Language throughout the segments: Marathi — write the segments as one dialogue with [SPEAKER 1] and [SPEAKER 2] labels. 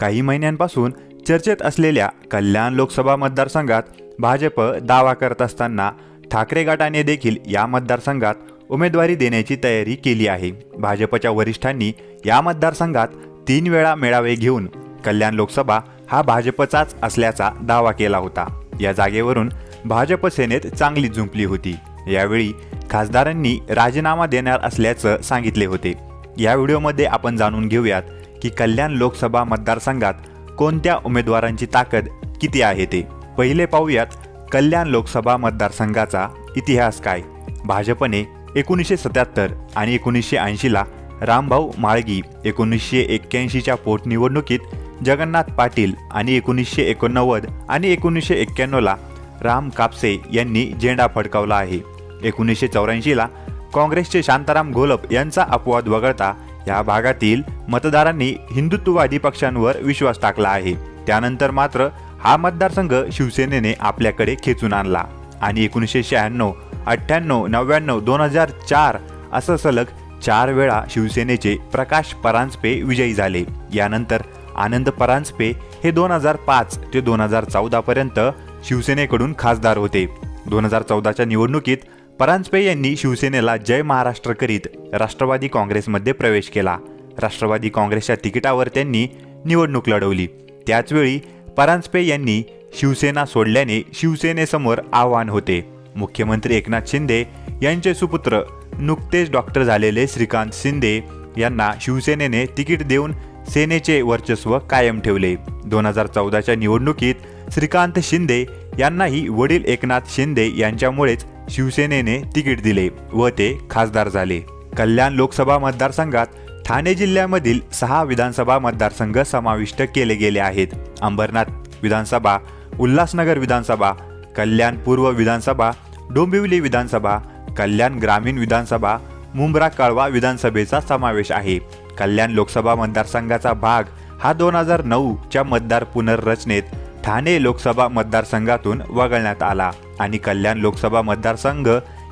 [SPEAKER 1] काही महिन्यांपासून चर्चेत असलेल्या कल्याण लोकसभा मतदारसंघात भाजप दावा करत असताना ठाकरे गटाने देखील या मतदारसंघात उमेदवारी देण्याची तयारी केली आहे. भाजपच्या वरिष्ठांनी या मतदारसंघात तीन वेळा मेळावे घेऊन कल्याण लोकसभा हा भाजपचाच असल्याचा दावा केला होता. या जागेवरून भाजप सेनेत चांगली जुंपली होती. यावेळी खासदारांनी राजीनामा देणार असल्याचं सांगितले होते. या व्हिडिओमध्ये आपण जाणून घेऊयात की कल्याण लोकसभा मतदारसंघात कोणत्या उमेदवारांची ताकद किती आहे ते? पहिले पाहूयात कल्याण लोकसभा मतदारसंघाचा इतिहास काय? भाजपने एकोणीसशे सत्याहत्तर आणि एकोणीसशे ऐंशीला रामभाऊ माळगी एकोणीसशे एक्क्याऐंशीच्या पोटनिवडणुकीत जगन्नाथ पाटील आणि एकोणीसशे एकोणनव्वद आणि एकोणीसशे एक्क्याण्णवला राम कापसे यांनी झेंडा फडकावला आहे. एकोणीसशे चौऱ्याऐंशीला काँग्रेसचे शांताराम घोलप यांचा अपवाद वगळता या भागातील मतदारांनी हिंदुत्ववादी पक्षांवर विश्वास टाकला आहे. त्यानंतर मात्र हा मतदारसंघ शिवसेनेने आपल्याकडे खेचून आणला. आणि एकोणीसशे शहाण्णव अठ्ठ्याण्णव नव्याण्णव दोन हजार चार असं सलग चार वेळा शिवसेनेचे प्रकाश परांजपे विजयी झाले. यानंतर आनंद परांजपे हे दोन हजार पाच ते दोन हजार चौदापर्यंत शिवसेनेकडून खासदार होते. दोन हजार चौदाच्या निवडणुकीत परांजपे यांनी शिवसेनेला जय महाराष्ट्र करीत राष्ट्रवादी काँग्रेसमध्ये प्रवेश केला. राष्ट्रवादी काँग्रेसच्या तिकिटावर त्यांनी निवडणूक लढवली. त्याचवेळी परांजपे यांनी शिवसेना सोडल्याने शिवसेनेसमोर आव्हान होते. मुख्यमंत्री एकनाथ शिंदे यांचे सुपुत्र नुकतेच डॉक्टर झालेले श्रीकांत शिंदे यांना शिवसेनेने तिकीट देऊन सेनेचे वर्चस्व कायम ठेवले. दोन हजार चौदाच्या निवडणुकीत श्रीकांत शिंदे यांनाही वडील एकनाथ शिंदे यांच्यामुळेच शिवसेनेने तिकीट दिले व ते खासदार झाले. कल्याण लोकसभा मतदारसंघात ठाणे जिल्ह्यामधील सहा विधानसभा मतदारसंघ समाविष्ट केले गेले आहेत. अंबरनाथ विधानसभा उल्हासनगर विधानसभा कल्याण पूर्व विधानसभा डोंबिवली विधानसभा कल्याण ग्रामीण विधानसभा मुंब्रा कळवा विधानसभेचा समावेश आहे. कल्याण लोकसभा मतदारसंघाचा भाग हा दोन हजार नऊच्या मतदार पुनर्रचनेत ठाणे लोकसभा मतदारसंघातून वगळण्यात आला. आणि कल्याण लोकसभा मतदारसंघ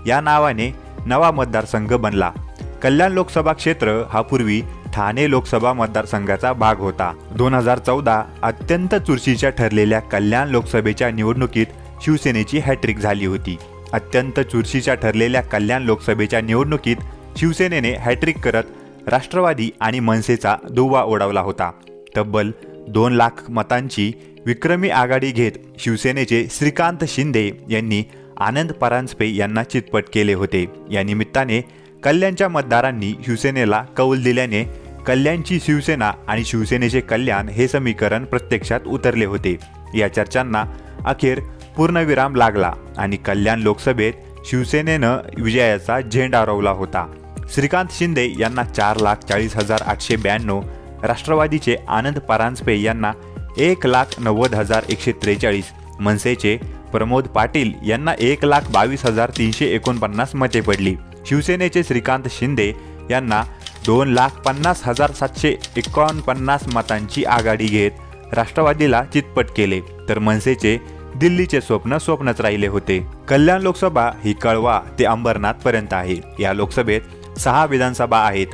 [SPEAKER 1] या नावाने नवा मतदारसंघ बनला. कल्याण लोकसभा क्षेत्र हा पूर्वी ठाणे लोकसभा मतदारसंघाचा भाग होता. दोन हजार चौदा अत्यंत चुरशीच्या ठरलेल्या कल्याण लोकसभेच्या निवडणुकीत शिवसेनेची हॅट्रिक झाली होती. अत्यंत चुरशीच्या ठरलेल्या कल्याण लोकसभेच्या निवडणुकीत शिवसेनेने हॅट्रिक करत राष्ट्रवादी आणि मनसेचा दुवा ओढवला होता. तब्बल दोन लाख मतांची विक्रमी आघाडी घेत शिवसेनेचे श्रीकांत शिंदे यांनी आनंद परांजपे यांना चितपट केले होते. या निमित्ताने कल्याणच्या मतदारांनी शिवसेनेला कौल दिल्याने कल्याणची शिवसेना आणि शिवसेनेचे कल्याण हे समीकरण प्रत्यक्षात उतरले होते. या चर्चांना अखेर पूर्णविराम लागला आणि कल्याण लोकसभेत शिवसेनेनं विजयाचा झेंडा रोवला होता. श्रीकांत शिंदे यांना चार लाख चाळीस हजार आठशे ब्याण्णव राष्ट्रवादीचे आनंद परांजपे यांना एक लाख नव्वद हजार एकशे त्रेचाळीस. मनसेचे प्रमोद पाटील यांना एक लाख बावीस हजार तीनशे एकोणपन्नास मते पडली. शिवसेनेचे श्रीकांत शिंदे यांना दोन लाख पन्नास हजार सातशे एकोणपन्नास मतांची आघाडी घेत राष्ट्रवादीला चितपट केले. तर मनसेचे दिल्लीचे स्वप्न स्वप्नच राहिले होते. कल्याण लोकसभा ही कळवा ते अंबरनाथ पर्यंत आहे. या लोकसभेत सहा विधानसभा आहेत.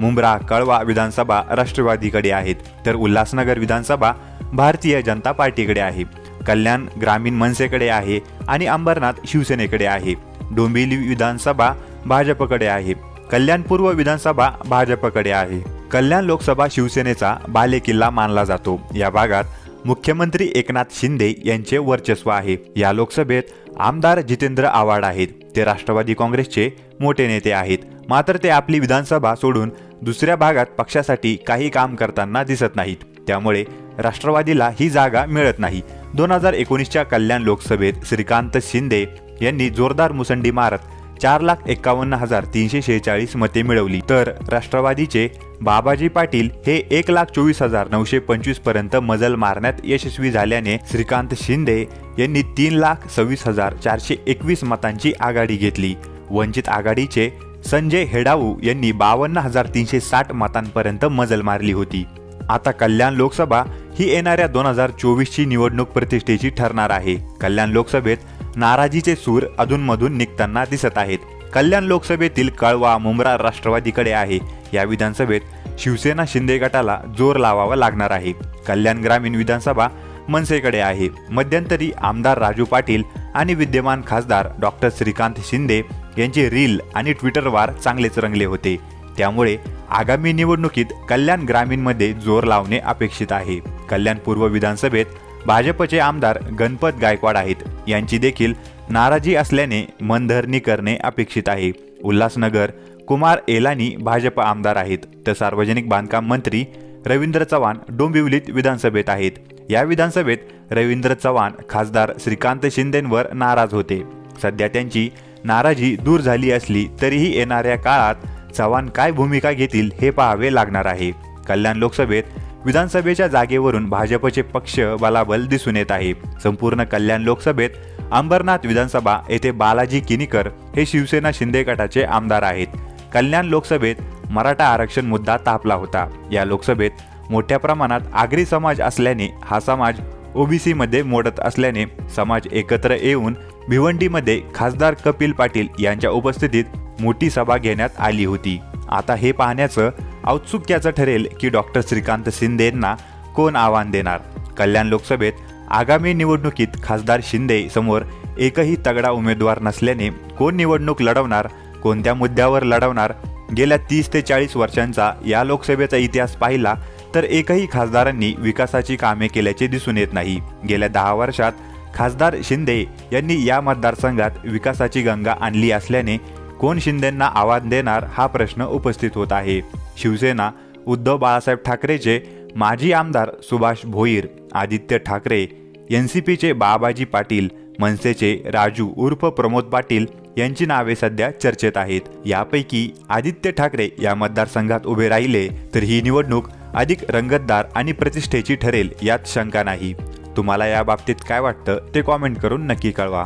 [SPEAKER 1] मुंब्रा कळवा विधानसभा राष्ट्रवादीकडे आहेत. तर उल्हासनगर विधानसभा भारतीय जनता पार्टीकडे आहे. कल्याण ग्रामीण मनसेकडे आहे आणि अंबरनाथ शिवसेनेकडे आहे. डोंबिवली विधानसभा भाजपकडे आहे. कल्याण पूर्व विधानसभा भाजपकडे आहे. कल्याण लोकसभा शिवसेनेचा बालेकिल्ला मानला जातो. या भागात मुख्यमंत्री एकनाथ शिंदे यांचे वर्चस्व आहे. या लोकसभेत आमदार जितेंद्र आव्हाड आहेत. ते राष्ट्रवादी काँग्रेसचे मोठे नेते आहेत. मात्र ते आपली विधानसभा सोडून दुसऱ्या भागात पक्षासाठी काही काम करताना दिसत नाहीत. त्यामुळे राष्ट्रवादीला ही जागा मिळत नाही. दोन हजार एकोणीसच्या कल्याण लोकसभेत श्रीकांत शिंदे यांनी जोरदार मुसंडी मारत चार लाख एक्कावन्न हजार तीनशे शेहेचाळीस मते मिळवली. तर राष्ट्रवादीचे बाबाजी पाटील हे एक लाख चोवीस हजार नऊशे पंचवीसपर्यंत मजल मारण्यात यशस्वी झाल्याने श्रीकांत शिंदे यांनी तीन लाख सव्वीस हजार चारशे एकवीस मतांची आघाडी घेतली. वंचित आघाडीचे संजय हेडाऊ यांनी बावन्न हजार तीनशे साठ मतांपर्यंत मजल मारली होती. आता कल्याण लोकसभा ही येणाऱ्या दोन हजार चोवीसची निवडणूक प्रतिष्ठेची ठरणार आहे. कल्याण लोकसभेत नाराजीचे सूर अधूनमधून निघताना दिसत आहेत. कल्याण लोकसभेतील कळवा मुंब्रा राष्ट्रवादीकडे आहे. या विधानसभेत शिवसेना शिंदे गटाला जोर लावावा लागणार आहे. कल्याण ग्रामीण विधानसभा मनसेकडे आहे. मध्यंतरी आमदार राजू पाटील आणि विद्यमान खासदार डॉक्टर श्रीकांत शिंदे यांचे रील आणि ट्विटर वार चांगलेच रंगले होते. त्यामुळे आगामी निवडणुकीत कल्याण ग्रामीणमध्ये जोर लावणे अपेक्षित आहे. कल्याण पूर्व विधानसभेत भाजपचे आमदार गणपत गायकवाड आहेत. यांची देखील नाराजी असल्याने मनधरणी करणे अपेक्षित आहे. उल्हासनगर कुमार एलानी भाजप आमदार आहेत. तर सार्वजनिक बांधकाम मंत्री रवींद्र चव्हाण डोंबिवलीत विधानसभेत आहेत. या विधानसभेत रवींद्र चव्हाण खासदार श्रीकांत शिंदेंवर नाराज होते. सध्या त्यांची नाराजी दूर झाली असली तरीही येणाऱ्या काळात चव्हाण काय भूमिका घेतील हे पाहावे लागणार आहे. कल्याण लोकसभेत विधानसभेच्या जागेवरून भाजपचे पक्ष बलाबल दिसून येत आहे. संपूर्ण कल्याण लोकसभेत अंबरनाथ विधानसभा येथे बालाजी किनीकर हे शिवसेना शिंदे गटाचे आमदार आहेत. कल्याण लोकसभेत मराठा आरक्षण मुद्दा तापला होता. या लोकसभेत मोठ्या प्रमाणात आगरी समाज असल्याने हा समाज ओबीसीमध्ये मोडत असल्याने समाज एकत्र येऊन भिवंडीमध्ये खासदार कपिल पाटील यांच्या उपस्थितीत मोठी सभा घेण्यात आली होती. आता हे पाहण्याचं औत्सुक्याचं ठरेल की डॉक्टर श्रीकांत शिंदेंना कोण आव्हान देणार? कल्याण लोकसभेत आगामी निवडणुकीत खासदार शिंदे समोर एकही तगडा उमेदवार नसल्याने कोण निवडणूक लढवणार कोणत्या मुद्द्यावर लढवणार? गेल्या तीस ते चाळीस वर्षांचा या लोकसभेचा इतिहास पाहिला तर एकही खासदारांनी विकासाची कामे केल्याचे दिसून येत नाही. गेल्या दहा वर्षात खासदार शिंदे यांनी या मतदारसंघात विकासाची गंगा आणली असल्याने कोण शिंदेंना आवाज देणार हा प्रश्न उपस्थित होत आहे. शिवसेना उद्धव बाळासाहेब ठाकरेचे माजी आमदार सुभाष भोईर आदित्य ठाकरे एन सी पीचे बाबाजी पाटील मनसेचे राजू उर्फ प्रमोद पाटील यांची नावे सध्या चर्चेत आहेत. यापैकी आदित्य ठाकरे या मतदारसंघात उभे राहिले तर ही निवडणूक अधिक रंगतदार आणि प्रतिष्ठेची ठरेल यात शंका नाही. तुम्हाला या बाबतीत काय वाटतं ते कॉमेंट करून नक्की कळवा.